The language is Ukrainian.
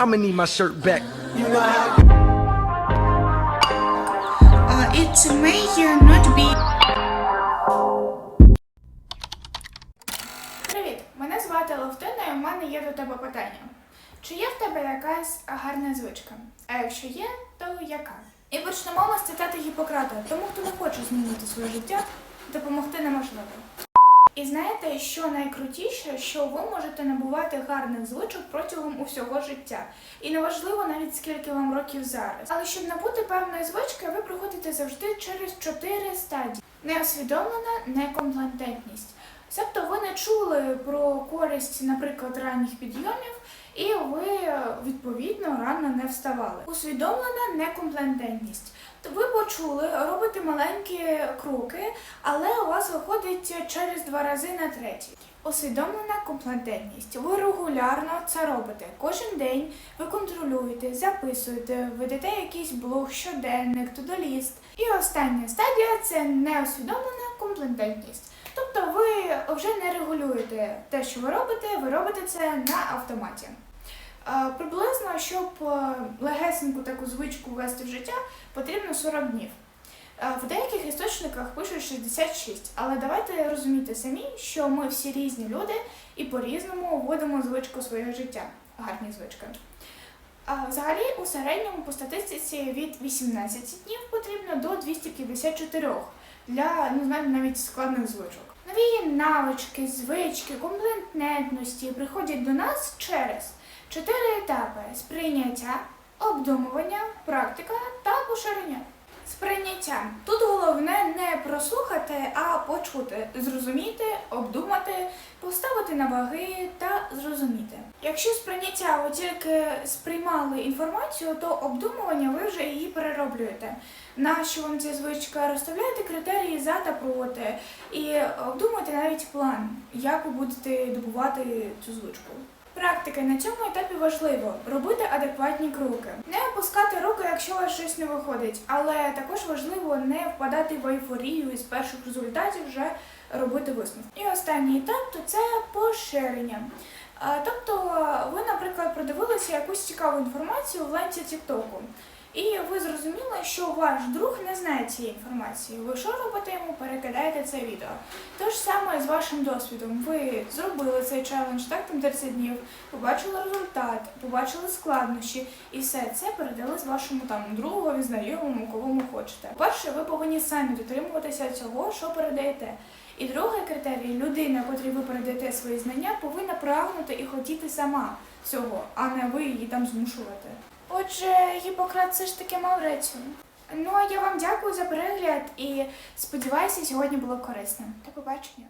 I'ma need my shirt back. Uh, it may not be. Привіт, мене звати Левтина, і в мене є до тебе питання. Чи є в тебе якась гарна звичка? А якщо є, то яка? І почнемо ми з цитати Гіппократа, тому хто не хоче змінити своє життя, допомогти неможливо. Що найкрутіше, що ви можете набувати гарних звичок протягом усього життя. І неважливо навіть скільки вам років зараз. Але щоб набути певної звички, ви проходите завжди через чотири стадії: неосвідомлена некомплетентність. Тобто ви не чули про користь, наприклад, ранніх підйомів, і ви відповідно рано не вставали. Усвідомлена некомплетентність. Ви почули, робите маленькі кроки, але у вас виходить через два рази на третій. Усвідомлена комплетентність. Ви регулярно це робите. Кожен день ви контролюєте, записуєте, ведете якийсь блог, щоденник, тудоліст. І остання стадія це неусвідомлена комплетентність. Ви вже не регулюєте те, що ви робите, ви робите це на автоматі. Е, Приблизно, щоб е, легесеньку таку звичку ввести в життя, потрібно 40 днів. Е, В деяких істочниках пишуть 66, але давайте розуміти самі, що ми всі різні люди і по-різному вводимо звичку своє життя, гарні звички. Взагалі, у середньому по статистиці від 18 днів потрібно до 254 для ну, знаєте, навіть складних звичок. Нові навички, звички, комплектності приходять до нас через чотири етапи: сприйняття, обдумування, практика та поширення. Сприйняття. Тут головне не прослухати, а почути, зрозуміти, обдумати, поставити на ваги та зрозуміти. Якщо сприйняття ви тільки сприймали інформацію, то обдумування ви вже її перероблюєте. На що вам ця звичка розставляєте критерії за та проти і обдумуйте навіть план, як ви будете добувати цю звичку. Практика на цьому етапі важливо робити адекватні кроки, не опускати руки, якщо у вас щось не виходить, але також важливо не впадати в ейфорію і з перших результатів вже робити висновки. І останній етап то це поширення. Тобто, ви, наприклад, продивилися якусь цікаву інформацію в ленті Тіктоку. І ви зрозуміли, що ваш друг не знає цієї інформації. Ви що робите йому? Перекидаєте це відео. Те ж саме з вашим досвідом. Ви зробили цей челендж, так там 30 днів, побачили результат, побачили складнощі, і все це передали з вашому там другові, знайомому, кого ви хочете. Перше, ви повинні самі дотримуватися цього, що передаєте. І другий критерій людина, котрій ви передаєте свої знання, повинна прагнути і хотіти сама цього, а не ви її там змушувати. Отже, Гіппократ все ж таки мав рацію. Ну а я вам дякую за перегляд і сподіваюся, сьогодні було корисно. До побачення.